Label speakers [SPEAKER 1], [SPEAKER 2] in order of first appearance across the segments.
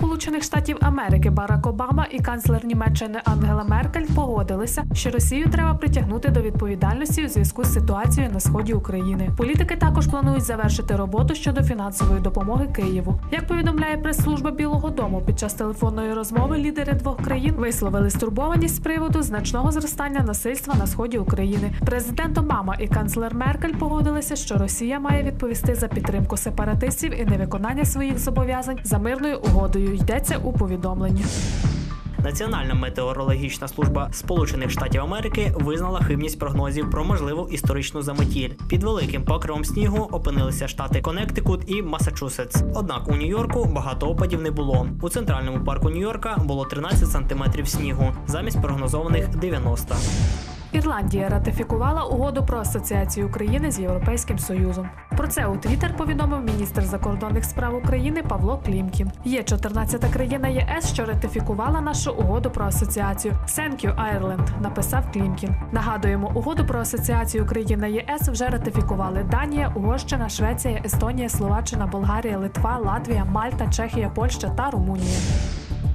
[SPEAKER 1] school. Сполучених Штатів Америки Барак Обама і канцлер Німеччини Ангела Меркель погодилися, що Росію треба притягнути до відповідальності у зв'язку з ситуацією на сході України. Політики також планують завершити роботу щодо фінансової допомоги Києву. Як повідомляє прес-служба Білого Дому, під час телефонної розмови лідери двох країн висловили стурбованість з приводу значного зростання насильства на сході України. Президент Обама і канцлер Меркель погодилися, що Росія має відповісти за підтримку сепаратистів і невиконання своїх зобов'язань за мирною угодою. Йдеться у повідомленні.
[SPEAKER 2] Національна метеорологічна служба Сполучених Штатів Америки визнала хибність прогнозів про можливу історичну заметіль. Під великим покривом снігу опинилися штати Коннектикут і Масачусетс. Однак у Нью-Йорку багато опадів не було. У центральному парку Нью-Йорка було 13 сантиметрів снігу замість прогнозованих 90.
[SPEAKER 1] Ірландія ратифікувала угоду про асоціацію України з Європейським Союзом. Про це у Твіттер повідомив міністр закордонних справ України Павло Клімкін. Є 14-та країна ЄС, що ратифікувала нашу угоду про асоціацію. Thank you, Ireland, написав Клімкін. Нагадуємо, угоду про асоціацію країн ЄС вже ратифікували Данія, Угорщина, Швеція, Естонія, Словаччина, Болгарія, Литва, Латвія, Мальта, Чехія, Польща та Румунія.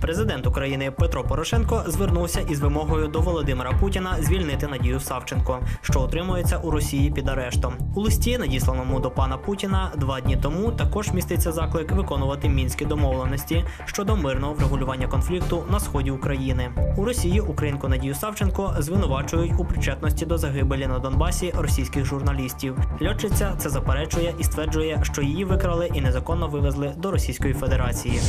[SPEAKER 2] Президент України Петро Порошенко звернувся із вимогою до Володимира Путіна звільнити Надію Савченко, що утримується у Росії під арештом. У листі, надісланому до пана Путіна, два дні тому також міститься заклик виконувати мінські домовленості щодо мирного врегулювання конфлікту на сході України. У Росії українку Надію Савченко звинувачують у причетності до загибелі на Донбасі російських журналістів. Льотчиця це заперечує і стверджує, що її викрали і незаконно вивезли до Російської Федерації.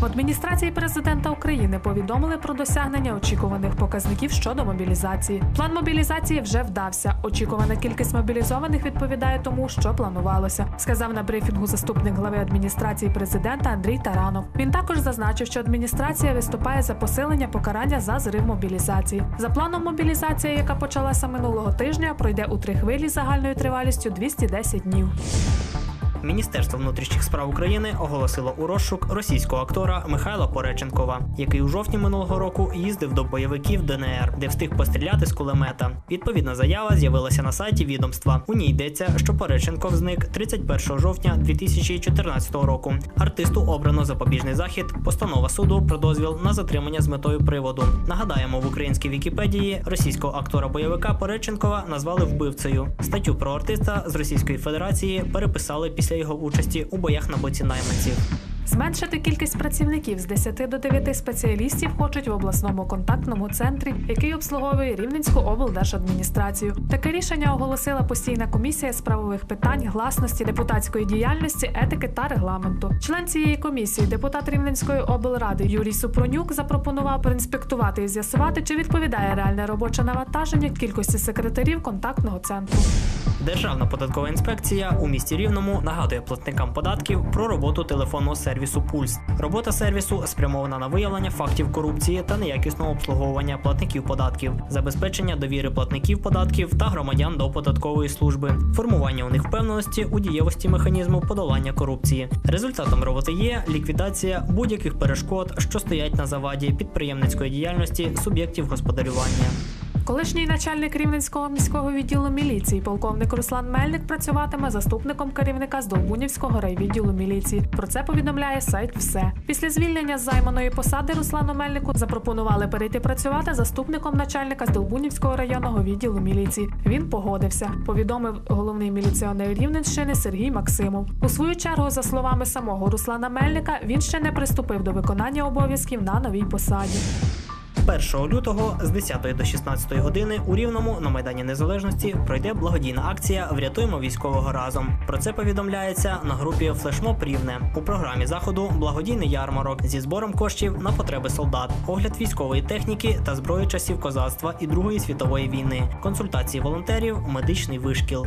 [SPEAKER 1] В адміністрації президента України повідомили про досягнення очікуваних показників щодо мобілізації. План мобілізації вже вдався. Очікувана кількість мобілізованих відповідає тому, що планувалося, сказав на брифінгу заступник глави адміністрації президента Андрій Таранов. Він також зазначив, що адміністрація виступає за посилення покарання за зрив мобілізації. За планом мобілізація, яка почалася минулого тижня, пройде у три хвилі загальною тривалістю 210 днів.
[SPEAKER 2] Міністерство внутрішніх справ України оголосило у розшук російського актора Михайла Пореченкова, який у жовтні минулого року їздив до бойовиків ДНР, де встиг постріляти з кулемета. Відповідна заява з'явилася на сайті відомства. У ній йдеться, що Пореченков зник 31 жовтня 2014 року. Артисту обрано запобіжний захід, постанова суду про дозвіл на затримання з метою приводу. Нагадаємо, в українській Вікіпедії російського актора бойовика Пореченкова назвали вбивцею. Статтю про артиста з Російської Федерації переписали після його участі у боях на боці найманців.
[SPEAKER 1] Зменшити кількість працівників з 10 до 9 спеціалістів хочуть в обласному контактному центрі, який обслуговує Рівненську облдержадміністрацію. Таке рішення оголосила постійна комісія з правових питань, гласності, депутатської діяльності, етики та регламенту. Член цієї комісії, депутат Рівненської облради Юрій Супронюк, запропонував проінспектувати і з'ясувати, чи відповідає реальне робоче навантаження кількості секретарів контактного центру.
[SPEAKER 2] Державна податкова інспекція у місті Рівному нагадує платникам податків про роботу телефонного сервісу Пульс. Робота сервісу спрямована на виявлення фактів корупції та неякісного обслуговування платників податків, забезпечення довіри платників податків та громадян до податкової служби, формування у них впевненості у дієвості механізму подолання корупції. Результатом роботи є ліквідація будь-яких перешкод, що стоять на заваді підприємницької діяльності суб'єктів господарювання.
[SPEAKER 1] Колишній начальник Рівненського міського відділу міліції, полковник Руслан Мельник, працюватиме заступником керівника з Долбунівського райвідділу міліції. Про це повідомляє сайт Все після звільнення з займаної посади Руслану Мельнику запропонували перейти працювати заступником начальника з Долбунівського районного відділу міліції. Він погодився. Повідомив головний міліціонер Рівненщини Сергій Максимов. У свою чергу, за словами самого Руслана Мельника, він ще не приступив до виконання обов'язків на новій посаді.
[SPEAKER 2] 1 лютого з 10 до 16 години у Рівному на Майдані Незалежності пройде благодійна акція Врятуємо військового разом. Про це повідомляється на групі Флешмоб Рівне. У програмі заходу благодійний ярмарок зі збором коштів на потреби солдат, огляд військової техніки та зброї часів козацтва і Другої світової війни, консультації волонтерів, медичний вишкіл.